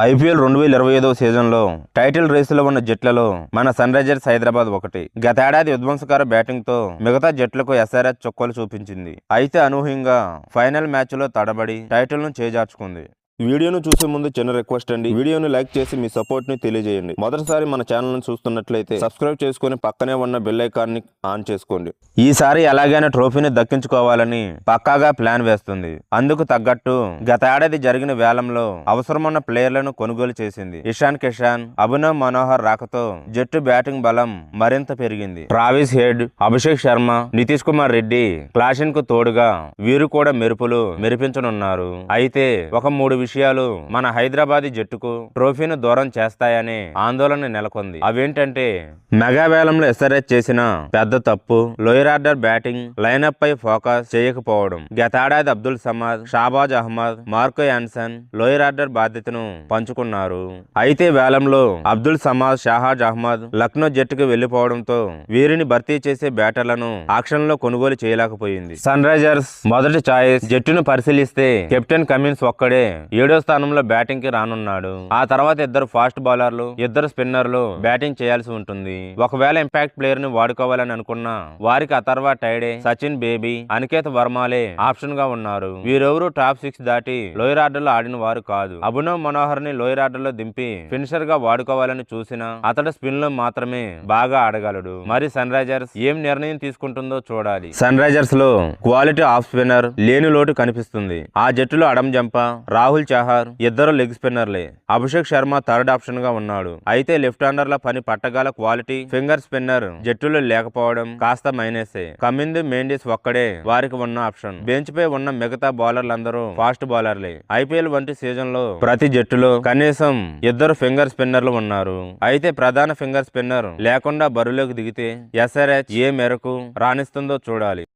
IPL రెండు వేల ఇరవై ఐదవ సీజన్లో టైటిల్ రేసులో ఉన్న జట్లలో మన సన్ రైజర్స్ హైదరాబాద్ ఒకటి. గతేడాది విధ్వంసకర బ్యాటింగ్తో మిగతా జట్లకు ఎస్ఆర్ఎస్ చొక్కలు చూపించింది. అయితే అనూహ్యంగా ఫైనల్ మ్యాచ్లో తడబడి టైటిల్ను చేజార్చుకుంది. వీడియోను చూసే ముందు చిన్న రిక్వెస్ట్ అండి. వీడియోను లైక్ చేసి మీ సపోర్ట్ని తెలియజేయండి. మొదటిసారి మన ఛానల్ చూస్తున్నట్లయితే సబ్స్క్రైబ్ చేసుకుని పక్కనే ఉన్న బెల్ ఐకాన్ని ఆన్ చేసుకోండి. ఈసారి ఎలాగైనా ట్రోఫీని దక్కించుకోవాలని పక్కాగా ప్లాన్ వేస్తుంది. అందుకు తగ్గట్టు గత ఏడాది జరిగిన వేలంలో అవసరమున్న ప్లేయర్లను కొనుగోలు చేసింది ఇషాన్ కిషాన్. అభినవ్ మనోహర్ రాకతో జట్టు బ్యాటింగ్ బలం మరింత పెరిగింది. ట్రావిస్ హెడ్ అభిషేక్ శర్మ నితీష్ కుమార్ రెడ్డి క్లాషన్కు తోడుగా వీరు కూడా మెరుపులు మెరిపించనున్నారు. అయితే ఒక మూడు విషయాలు మన హైదరాబాద్ జట్టుకు ట్రోఫీని దూరం చేస్తాయనే ఆందోళన నెలకొంది. అవేంటంటే మెగా వేలంలో ఎస్ఆర్ఎస్ చేసిన పెద్ద తప్పు లోయర్ ఆర్డర్ బ్యాటింగ్ లైనప్ పై ఫోకస్ చేయకపోవడం గతేడాది Abdul Samad Shahbaz Ahmed Marco Jansen lower order బాధ్యతను పంచుకున్నారు. అయితే వేలంలో అబ్దుల్ సమాద్ షాహాజ్ అహ్మద్ లక్నో జట్టుకు వెళ్ళిపోవడంతో వీరిని భర్తీ చేసే బ్యాటర్లను ఆక్షన్లో కొనుగోలు చేయలేకపోయింది. సన్ రైజర్స్ మొదటి ఛాయిస్ జట్టును పరిశీలిస్తే కెప్టెన్ కమిన్స్ ఒక్కడే ఏడో స్థానంలో బ్యాటింగ్కి రానున్నాడు. ఆ తర్వాత ఇద్దరు ఫాస్ట్ బౌలర్లు ఇద్దరు స్పిన్నర్లు బ్యాటింగ్ చేయాల్సి ఉంటుంది. ఒకవేళ ఇంపాక్ట్ ప్లేయర్ని వాడుకోవాలని అనుకున్నా వారికి అతర్వా టైడే సచిన్ బేబీ అనికేత్ వర్మాలే ఆప్షన్గా ఉన్నారు. వీరెవరు టాప్ సిక్స్ దాటి లోయర్ ఆర్డర్లో ఆడిన వారు కాదు. అభినవ్ మనోహర్ని లోయర్ ఆర్డర్లో దింపి ఫినిషర్గా వాడుకోవాలని చూసినా అతడు స్పిన్లో మాత్రమే బాగా ఆడగలడు. మరి సన్ రైజర్స్ ఏం నిర్ణయం తీసుకుంటుందో చూడాలి. సన్ రైజర్స్లో క్వాలిటీ ఆఫ్ స్పిన్నర్ లేని లోటు కనిపిస్తుంది. ఆ జట్టులో అడం జంప రాహుల్ చహార్ ఇద్దరు లెగ్ స్పిన్నర్లే. అభిషేక్ శర్మ థర్డ్ ఆప్షన్గా ఉన్నాడు. అయితే లెఫ్ట్ హ్యాండర్ల పని పట్టగల క్వాలిటీ ఫింగర్ స్పిన్నర్ జట్టులో లేకపోవడం కాస్త మైనసే. కమింద్ మెండిస్ ఒక్కడే వారికి ఉన్న ఆప్షన్. బెంచ్ పై ఉన్న మిగతా బౌలర్లందరూ ఫాస్ట్ బౌలర్లే. ఐపీఎల్ వంటి సీజన్లో ప్రతి జట్టులో కనీసం ఇద్దరు ఫింగర్ స్పిన్నర్లు ఉన్నారు. అయితే ప్రధాన ఫింగర్ స్పిన్నర్ లేకుండా బరిలోకి దిగితే ఎస్ఆర్హెచ్ ఏ మేరకు రాణిస్తుందో చూడాలి.